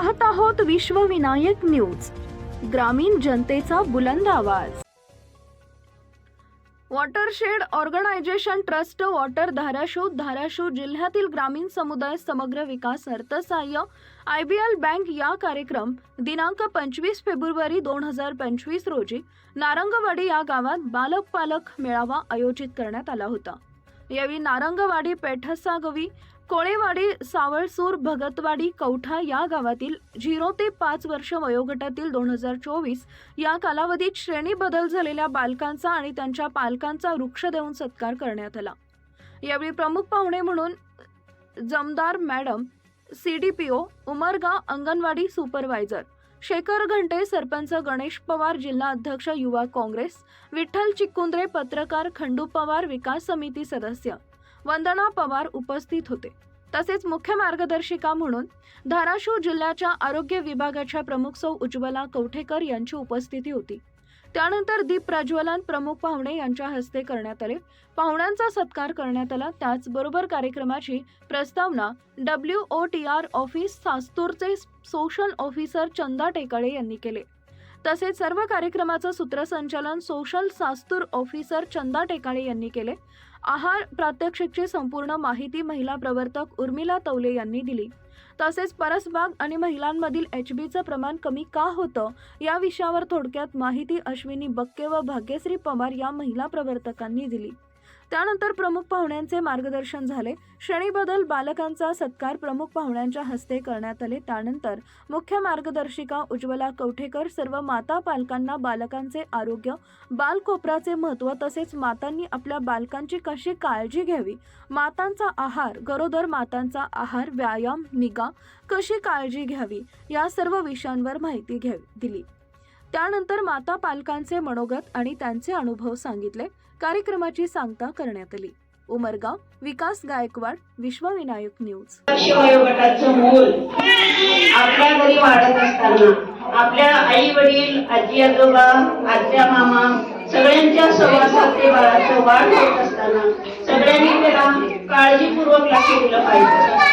पाहत आहोत विश्वविनायक न्यूज ग्रामीण जनतेचा बुलंद आवाज. Watershed organisation trust water Dharashiv Dharashiv जिल्ह्यातील ग्रामीण समुदाय समग्र विकास अर्थसहाय्य आय बी एल बँक या कार्यक्रम दिनांक पंचवीस फेब्रुवारी दोन हजार पंचवीस रोजी नारंगवाडी या गावात बालक पालक मेळावा आयोजित करण्यात आला होता. यावेळी नारंगवाडी पेठसागवी कोळेवाडी सावळसूर भगतवाडी कौठा या गावातील झिरो ते पाच वर्ष वयोगटातील दोन हजार चोवीस या कालावधीत श्रेणी बदल झालेल्या बालकांचा आणि त्यांच्या पालकांचा वृक्ष देऊन सत्कार करण्यात आला. यावेळी प्रमुख पाहुणे म्हणून Jamdar madam C D P O Umargaon anganwadi supervisor Shekhar Ghante sarpanch Ganesh Pawar जिल्हा अध्यक्ष युवा काँग्रेस विठ्ठल चिकुंद्रे पत्रकार खंडू पवार विकास समिती सदस्य वंदना पवार उपस्थित होते. तसेच मुख्य मार्गदर्शिका म्हणून धाराशिव जिल्ह्याच्या आरोग्य विभागाच्या प्रमुख सौ उज्ज्वला कवठेकर यांची उपस्थिती होती. त्यानंतर दीप प्रज्वलन प्रमुख पाहुणे यांच्या हस्ते करण्यात आले. पाहुण्यांचा सत्कार करण्यात आला. त्याचबरोबर कार्यक्रमाची प्रस्तावना W O T R office सास्तूरचे social officer Chanda Tekale यांनी केले. तसेच सर्व कार्यक्रमाचं सूत्रसंचालन सोशल सास्तूर ऑफिसर चंदा टेकाळे यांनी केले. आहार प्रात्यक्षिकची संपूर्ण माहिती महिला प्रवर्तक उर्मिला तवले यांनी दिली. तसेच परसबाग आणि महिलांमधील एच बीचं प्रमाण कमी का होतं या विषयावर थोडक्यात माहिती अश्विनी बक्के व भाग्यश्री पवार या महिला प्रवर्तकांनी दिली. त्यानंतर प्रमुख पाहुण्यांचे मार्गदर्शन झाले. श्रेणीबदल बालकांचा सत्कार प्रमुख पाहुण्यांच्या हस्ते करण्यात आले. त्यानंतर मुख्य मार्गदर्शिका उज्ज्वला कवठेकर सर्व माता पालकांना बालकांचे आरोग्य बालकोपराचे महत्त्व तसेच मातांनी आपल्या बालकांची कशी काळजी घ्यावी मातांचा आहार गरोदर मातांचा आहार व्यायाम निगा कशी काळजी घ्यावी या सर्व विषयांवर माहिती घ्यावी दिली. त्यानंतर माता पालकांचे मनोगत आणि त्यांचे अनुभव सांगितले. कार्यक्रमाची सांगता करण्यात आली. उमरगाव विकास गायकवाड विश्वविनायक न्यूज. मूल आपल्या घरी वाढत असताना आपल्या आई वडील आजी आजोबा आत्या मामा सगळ्यांच्या सहवासात ते बाळाचं वाढ होत असताना सगळ्यांनी त्याला काळजीपूर्वक लक्ष दिलं पाहिजे.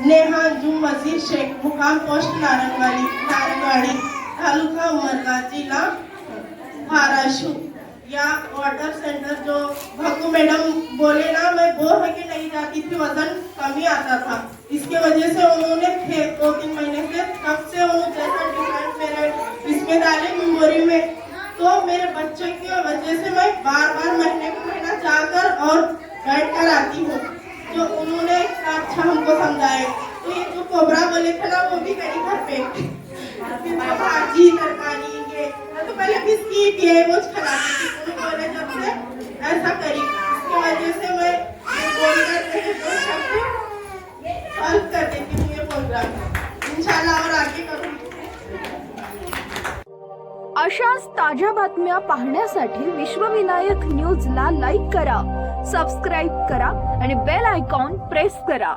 नेहा जू मसीर शेख मुकाम, पोस्ट, नारंगवाडी नारंगवाडी, तालुका, उमरगा जिला धाराशिव. या वाटर सेंटर जो भक्कू मैडम बोले ना, मैं बोर होके नहीं जाती थी, वज़न कमी आता था। इसके वजह से उन्होंने दो तीन महीने से तब से उन्होंने जैसा डिफरेंट मेरे इसमें डाले मेमोरी में। तो मेरे बच्चे की वजह से मैं बार बार महीने को महीना जाकर और बिस्किट ये वो खिलाती थी उन्होंने बोले. जब से ऐसा करी. इसकी वजह से मैं ये बोल कर रहे दो शब्द सॉल्व कर देती हूँ ये प्रोग्राम इंशाल्लाह और आगे करूँगी। अशाच ताज्या बातम्या पाहण्यासाठी विश्वविनायक न्यूजला लाईक करा सबस्क्राईब करा आणि बेल आयकॉन प्रेस करा.